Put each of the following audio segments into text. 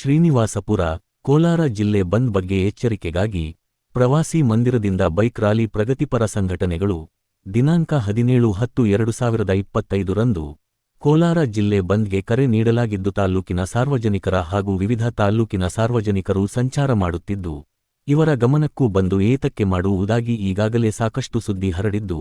ಶ್ರೀನಿವಾಸಪುರ, ಕೋಲಾರ ಜಿಲ್ಲೆ ಬಂದ್ ಬಗ್ಗೆ ಎಚ್ಚರಿಕೆಗಾಗಿ ಪ್ರವಾಸಿ ಮಂದಿರದಿಂದ ಬೈಕ್ ರಾಲಿ ಪ್ರಗತಿಪರ ಸಂಘಟನೆಗಳು ದಿನಾಂಕ ಹದಿನೇಳು ಹತ್ತು ಎರಡು ಸಾವಿರದ ಇಪ್ಪತ್ತೈದರಂದು ಕೋಲಾರ ಜಿಲ್ಲೆ ಬಂದ್ಗೆ ಕರೆ ನೀಡಲಾಗಿದ್ದು ತಾಲ್ಲೂಕಿನ ಸಾರ್ವಜನಿಕರ ಹಾಗೂ ವಿವಿಧ ತಾಲ್ಲೂಕಿನ ಸಾರ್ವಜನಿಕರು ಸಂಚಾರ ಮಾಡುತ್ತಿದ್ದು, ಇವರ ಗಮನಕ್ಕೂ ಬಂದು ಏತಕ್ಕೆ ಮಾಡುವುದಾಗಿ ಈಗಾಗಲೇ ಸಾಕಷ್ಟು ಸುದ್ದಿ ಹರಡಿದ್ದು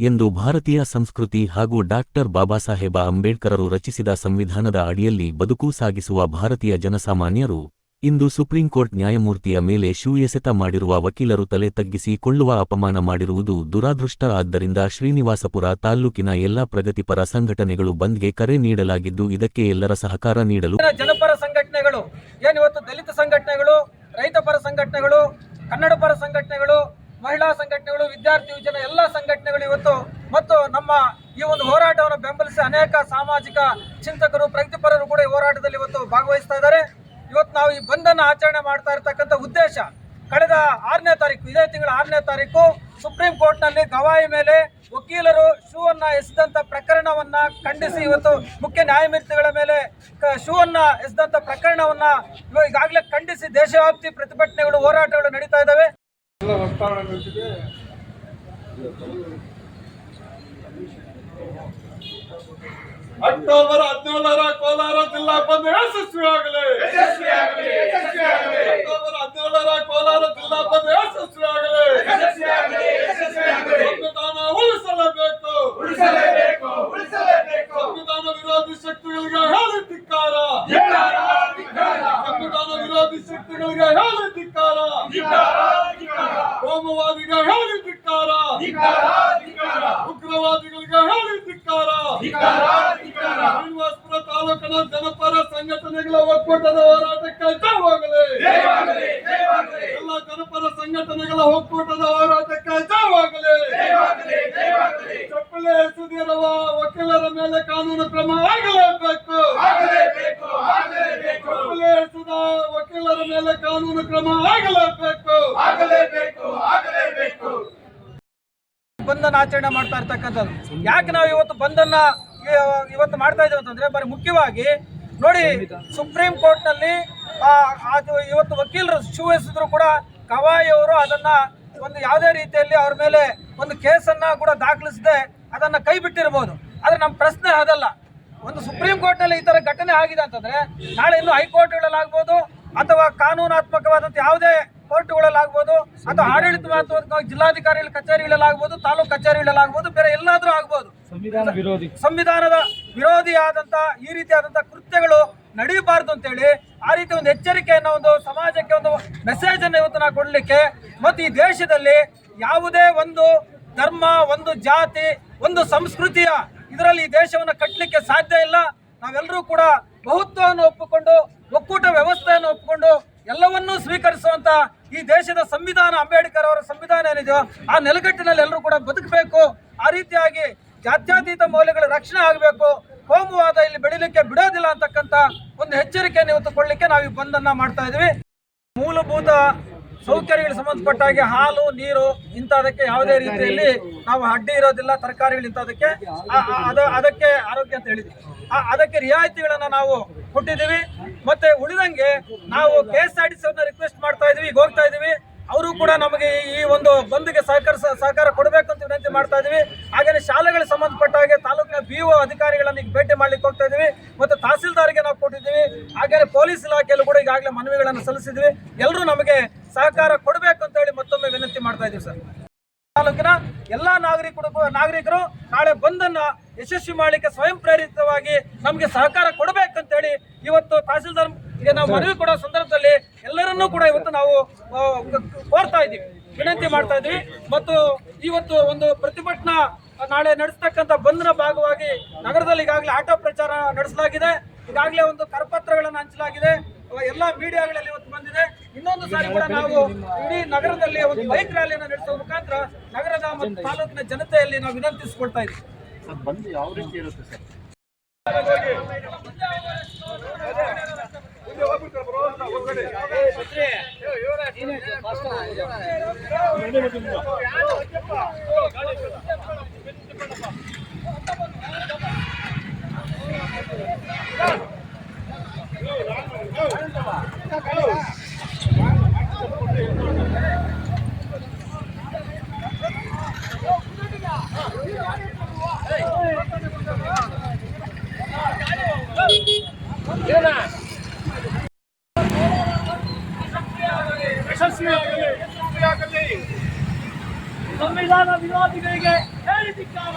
ಎಂದು ಭಾರತೀಯ ಸಂಸ್ಕೃತಿ ಹಾಗೂ ಡಾಕ್ಟರ್ ಬಾಬಾಸಾಹೇಬ ಅಂಬೇಡ್ಕರರು ರಚಿಸಿದ ಸಂವಿಧಾನದ ಅಡಿಯಲ್ಲಿ ಬದುಕು ಸಾಗಿಸುವ ಭಾರತೀಯ ಜನಸಾಮಾನ್ಯರು ಇಂದು ಸುಪ್ರೀಂಕೋರ್ಟ್ ನ್ಯಾಯಮೂರ್ತಿಯ ಮೇಲೆ ಶೂ ಎಸೆತ ಮಾಡಿರುವ ವಕೀಲರು ತಲೆ ತಗ್ಗಿಸಿ ಕೊಳ್ಳುವ ಅಪಮಾನ ಮಾಡಿರುವುದು ದುರಾದೃಷ್ಟ. ಆದ್ದರಿಂದ ಶ್ರೀನಿವಾಸಪುರ ತಾಲ್ಲೂಕಿನ ಎಲ್ಲಾ ಪ್ರಗತಿಪರ ಸಂಘಟನೆಗಳು ಬಂದ್ಗೆ ಕರೆ ನೀಡಲಾಗಿದ್ದು ಇದಕ್ಕೆ ಎಲ್ಲರ ಸಹಕಾರ ನೀಡಲು ಜನಪರ ಸಂಘಟನೆಗಳು ಏನಿವತ್ತು ದಲಿತ ಸಂಘಟನೆಗಳು ರೈತಪರ ಸಂಘಟನೆಗಳು, ಕನ್ನಡ ಪರ ಸಂಘಟನೆಗಳು, ಮಹಿಳಾ ಸಂಘಟನೆಗಳು, ವಿದ್ಯಾರ್ಥಿ ಯೋಜನೆ ಎಲ್ಲ ಸಂಘಟನೆಗಳು ಇವತ್ತು ಮತ್ತು ನಮ್ಮ ಈ ಒಂದು ಹೋರಾಟವನ್ನು ಬೆಂಬಲಿಸಿ ಅನೇಕ ಸಾಮಾಜಿಕ ಚಿಂತಕರು, ಪ್ರಗತಿಪರರು ಕೂಡ ಈ ಹೋರಾಟದಲ್ಲಿ ಇವತ್ತು ಭಾಗವಹಿಸ್ತಾ ಇದ್ದಾರೆ. ಇವತ್ತು ನಾವು ಈ ಬಂದನ್ನು ಆಚರಣೆ ಮಾಡ್ತಾ ಇರತಕ್ಕಂಥ ಉದ್ದೇಶ ಕಳೆದ ಆರನೇ ತಾರೀಕು, ಇದೇ ತಿಂಗಳ ಆರನೇ ತಾರೀಕು ಸುಪ್ರೀಂ ಕೋರ್ಟ್ನಲ್ಲಿ ಗವಾಯಿ ಮೇಲೆ ವಕೀಲರು ಶೂ ಅನ್ನ ಎಸೆದಂತ ಪ್ರಕರಣವನ್ನ ಖಂಡಿಸಿ ಇವತ್ತು ಮುಖ್ಯ ನ್ಯಾಯಮೂರ್ತಿಗಳ ಮೇಲೆ ಶೂ ಅನ್ನ ಎಸೆದಂತ ಪ್ರಕರಣವನ್ನ ಈಗಾಗಲೇ ಖಂಡಿಸಿ ದೇಶವ್ಯಾಪ್ತಿ ಪ್ರತಿಭಟನೆಗಳು, ಹೋರಾಟಗಳು ನಡೀತಾ ಇದ್ದಾವೆ. ಅಕ್ಟೋಬರ್ ಹದಿನೇಳರ ಕೋಲಾರ ಜಿಲ್ಲಾ ಬಂದ್ ಯಶಸ್ವಿಯಾಗಲಿ ಅಕ್ಟೋಬರ್ ಹದಿನೇಳರ ಕೋಲಾರ ಜಿಲ್ಲಾ ಬಂದ್ ಯಶಸ್ವಿಯಾಗಲಿ ಸಂವಿಧಾನ ಉಳಿಸಲೇಬೇಕು. ಸಂವಿಧಾನ ವಿರೋಧಿ ಶಕ್ತಿಗಳಿಗೆ ಹೇಳಿ ಧಿಕ್ಕಾರ. ಸಂವಿಧಾನ ವಿರೋಧಿ ಶಕ್ತಿಗಳಿಗೆ ಹೇಳಿ ಧಿಕ್ಕಾರ. ಕೋಮುವಾದಿಗೆ ಹೇಳಿ ಧಿಕ್ಕಾರ ಉಗ್ರವಾದಿಗಳಿಗೆ ಹೇಳಿ ಧಿಕ್ಕಾರ ಶ್ರೀನಿವಾಸಪುರ ಜನಪರ ಸಂಘಟನೆಗಳ ಒಕ್ಕೂಟದ ಹೋರಾಟಕ್ಕೆ ಜಯವಾಗಲಿ ಎಲ್ಲ ಜನಪರ ಸಂಘಟನೆಗಳ ಒಕ್ಕೂಟದ ಹೋರಾಟಕ್ಕೆ ಜಯವಾಗಲಿ ಚಪ್ಪಲೆ ಎಸೆದಿರುವ ವಕೀಲರ ಮೇಲೆ ಕಾನೂನು ಕ್ರಮ ಆಗಲೇಬೇಕು. ಚಪ್ಪಲೆ ಎಸೆದ ವಕೀಲರ ಮೇಲೆ ಕಾನೂನು ಕ್ರಮ ಆಗಲೇಬೇಕು. ಬಂಧನ ಆಚರಣೆ ಮಾಡ್ತಾ ಇರ್ತಕ್ಕಂಥದ್ದು. ಯಾಕೆ ನಾವು ಇವತ್ತು ಬಂಧನ ಇವತ್ತು ಮಾಡ್ತಾ ಇದ್ದೇವೆ ಅಂತಂದ್ರೆ ಬರೀ ಮುಖ್ಯವಾಗಿ ನೋಡಿ ಸುಪ್ರೀಂ ಕೋರ್ಟ್ನಲ್ಲಿ ಆ, ಅದು ಇವತ್ತು ವಕೀಲರು ಶೂ ಎಸೆದ್ರು ಕೂಡ ಕವಾಯಿ ಅವರು ಅದನ್ನ ಒಂದು ಯಾವುದೇ ರೀತಿಯಲ್ಲಿ ಅವ್ರ ಮೇಲೆ ಒಂದು ಕೇಸನ್ನ ಕೂಡ ದಾಖಲಿಸದೆ ಅದನ್ನ ಕೈ ಬಿಟ್ಟಿರ್ಬೋದು. ಆದ್ರೆ ನಮ್ಮ ಪ್ರಶ್ನೆ ಅದಲ್ಲ. ಒಂದು ಸುಪ್ರೀಂ ಕೋರ್ಟ್ನಲ್ಲಿ ಈ ತರ ಘಟನೆ ಆಗಿದೆ ಅಂತಂದ್ರೆ ನಾಳೆ ಇನ್ನು ಹೈಕೋರ್ಟ್ಗಳಲ್ಲಾಗ್ಬೋದು ಅಥವಾ ಕಾನೂನಾತ್ಮಕವಾದಂಥ ಯಾವುದೇ ಕೋರ್ಟ್ಗಳಲ್ಲಾಗ್ಬೋದು ಅಥವಾ ಆಡಳಿತಾತ್ಮಕವಾಗಿ ಜಿಲ್ಲಾಧಿಕಾರಿಗಳ ಕಚೇರಿಗಳಲ್ಲಾಗ್ಬೋದು ತಾಲೂಕು ಕಚೇರಿಗಳಲ್ಲಾಗ್ಬೋದು ಬೇರೆ ಎಲ್ಲಾದ್ರೂ ಆಗ್ಬೋದು. ಸಂವಿಧಾನ ವಿರೋಧಿ. ಸಂವಿಧಾನದ ವಿರೋಧಿಯಾದಂಥ ಈ ರೀತಿಯಾದಂಥ ಕೃತ್ಯಗಳು ನಡೀಬಾರ್ದು ಅಂತೇಳಿ ಆ ರೀತಿ ಒಂದು ಎಚ್ಚರಿಕೆಯನ್ನು ಒಂದು ಸಮಾಜಕ್ಕೆ ಒಂದು ಮೆಸೇಜ್ ಅನ್ನು ಇವತ್ತು ನಾವು ಕೊಡಲಿಕ್ಕೆ ಮತ್ತು ಈ ದೇಶದಲ್ಲಿ ಯಾವುದೇ ಒಂದು ಧರ್ಮ ಒಂದು ಜಾತಿ ಒಂದು ಸಂಸ್ಕೃತಿಯ ಇದರಲ್ಲಿ ಈ ದೇಶವನ್ನು ಕಟ್ಟಲಿಕ್ಕೆ ಸಾಧ್ಯ ಇಲ್ಲ. ನಾವೆಲ್ಲರೂ ಕೂಡ ಬಹುತ್ವವನ್ನು ಒಪ್ಪಿಕೊಂಡು ಒಕ್ಕೂಟ ವ್ಯವಸ್ಥೆಯನ್ನು ಒಪ್ಪಿಕೊಂಡು ಎಲ್ಲವನ್ನೂ ಸ್ವೀಕರಿಸುವಂತ ಈ ದೇಶದ ಸಂವಿಧಾನ, ಅಂಬೇಡ್ಕರ್ ಅವರ ಸಂವಿಧಾನ ಏನಿದೆಯೋ ಆ ನೆಲಗಟ್ಟಿನಲ್ಲಿ ಎಲ್ಲರೂ ಕೂಡ ಬದುಕಬೇಕು. ಆ ರೀತಿಯಾಗಿ ಜಾತ್ಯತೀತ ಮೌಲ್ಯಗಳ ರಕ್ಷಣೆ ಆಗಬೇಕು. ಕೋಮುವಾದ ಇಲ್ಲಿ ಬೆಳಿಲಿಕ್ಕೆ ಬಿಡೋದಿಲ್ಲ ಅಂತಕ್ಕಂಥ ಒಂದು ಎಚ್ಚರಿಕೆಯನ್ನು ಇವತ್ತು ಕೊಡ್ಲಿಕ್ಕೆ ನಾವು ಈ ಬಂದನ್ನ ಮಾಡ್ತಾ ಇದೀವಿ ಮೂಲಭೂತ ಸೌಕರ್ಯಗಳಿಗೆ ಸಂಬಂಧಪಟ್ಟ ಹಾಗೆ ಹಾಲು ನೀರು ಇಂಥದಕ್ಕೆ ಯಾವುದೇ ರೀತಿಯಲ್ಲಿ ನಾವು ಅಡ್ಡಿ ಇರೋದಿಲ್ಲ ತರಕಾರಿಗಳು ಇಂಥದಕ್ಕೆ. ಅದಕ್ಕೆ ಆರೋಗ್ಯ ಅಂತ ಹೇಳಿದ್ವಿ ಅದಕ್ಕೆ ರಿಯಾಯಿತಿಗಳನ್ನು ನಾವು ಕೊಟ್ಟಿದ್ದೀವಿ. ಮತ್ತೆ ಉಳಿದಂಗೆ ನಾವು K S R T C request ಮಾಡ್ತಾ ಇದೀವಿ ಈಗ ಹೋಗ್ತಾ ಇದೀವಿ ಅವರು ಕೂಡ ನಮಗೆ ಈ ಒಂದು ಬಂದ್ಗೆ ಸಹಕಾರ ಸಹಕಾರ ಕೊಡಬೇಕು ಅಂತ ವಿನಂತಿ ಮಾಡ್ತಾ ಇದೀವಿ ಹಾಗೆಯೇ ಶಾಲೆಗಳಿಗೆ ಸಂಬಂಧಪಟ್ಟ ಹಾಗೆ ತಾಲೂಕಿನ ಬಿ ಒ ಅಧಿಕಾರಿಗಳನ್ನ ಈಗ ಭೇಟಿ ಮಾಡ್ಲಿಕ್ಕೆ ಹೋಗ್ತಾ ಇದೀವಿ ಮತ್ತು ತಹಸೀಲ್ದಾರ್ಗೆ ನಾವು ಕೊಟ್ಟಿದ್ದೀವಿ. ಹಾಗೆಯೇ ಪೊಲೀಸ್ ಇಲಾಖೆಯಲ್ಲೂ ಕೂಡ ಈಗಾಗಲೇ ಮನವಿಗಳನ್ನು ಸಲ್ಲಿಸಿದ್ವಿ ಎಲ್ಲರೂ ನಮಗೆ ಸಹಕಾರ ಕೊಡಬೇಕು ಅಂತ ಹೇಳಿ ಮತ್ತೊಮ್ಮೆ ವಿನಂತಿ ಮಾಡ್ತಾ ಇದ್ದೀವಿ ಸರ್. ತಾಲೂಕಿನ ಎಲ್ಲಾ ನಾಗರಿಕರು ನಾಗರಿಕರು ನಾಳೆ ಬಂದನ್ನ ಯಶಸ್ವಿ ಮಾಡಲಿಕ್ಕೆ ಸ್ವಯಂ ಪ್ರೇರಿತವಾಗಿ ನಮಗೆ ಸಹಕಾರ ಕೊಡಬೇಕಂತೇಳಿ ಇವತ್ತು ತಹಸೀಲ್ದಾರ್ಗೆ ನಾವು ಮನವಿ ಕೊಡೋ ಸಂದರ್ಭದಲ್ಲಿ ಎಲ್ಲರನ್ನೂ ಕೂಡ ಇವತ್ತು ನಾವು ಕೋರ್ತಾ ಇದ್ದೀವಿ. ವಿನಂತಿ ಮಾಡ್ತಾ ಇದ್ದೀವಿ. ಮತ್ತು ಇವತ್ತು ಒಂದು ಪ್ರತಿಭಟನಾ ನಾಳೆ ನಡೆಸ್ತಕ್ಕಂಥ ಬಂದ್ನ ಭಾಗವಾಗಿ ನಗರದಲ್ಲಿ ಈಗಾಗಲೇ ಆಟೋ ಪ್ರಚಾರ ನಡೆಸಲಾಗಿದೆ. ಈಗಾಗಲೇ ಒಂದು ಕರಪತ್ರಗಳನ್ನು ಹಂಚಲಾಗಿದೆ. ಎಲ್ಲ ಮೀಡಿಯಾಗಳಲ್ಲಿ ಇವತ್ತು ಬಂದಿದೆ. ಇನ್ನೊಂದು ಸಾರಿ ಕೂಡ ನಾವು ಇಡೀ ನಗರದಲ್ಲಿ ಒಂದು ಬೈಕ್ ರ್ಯಾಲಿಯನ್ನು ನಡೆಸುವ ಮುಖಾಂತರ ನಗರದ ಮತ್ತು ತಾಲೂಕಿನ ಜನತೆಯಲ್ಲಿ ನಾವು ವಿನಂತಿಸಿಕೊಳ್ತಾ ಇದ್ದೀವಿ. ಬಂದು ಯಾವ ರೀತಿ ಇರುತ್ತೆ ಸರ್? ಸಂವಿಧಾನ ವಿರೋಧಿಗಳಿಗೆ ಹೇಳಿದಿಕ್ಕಾರ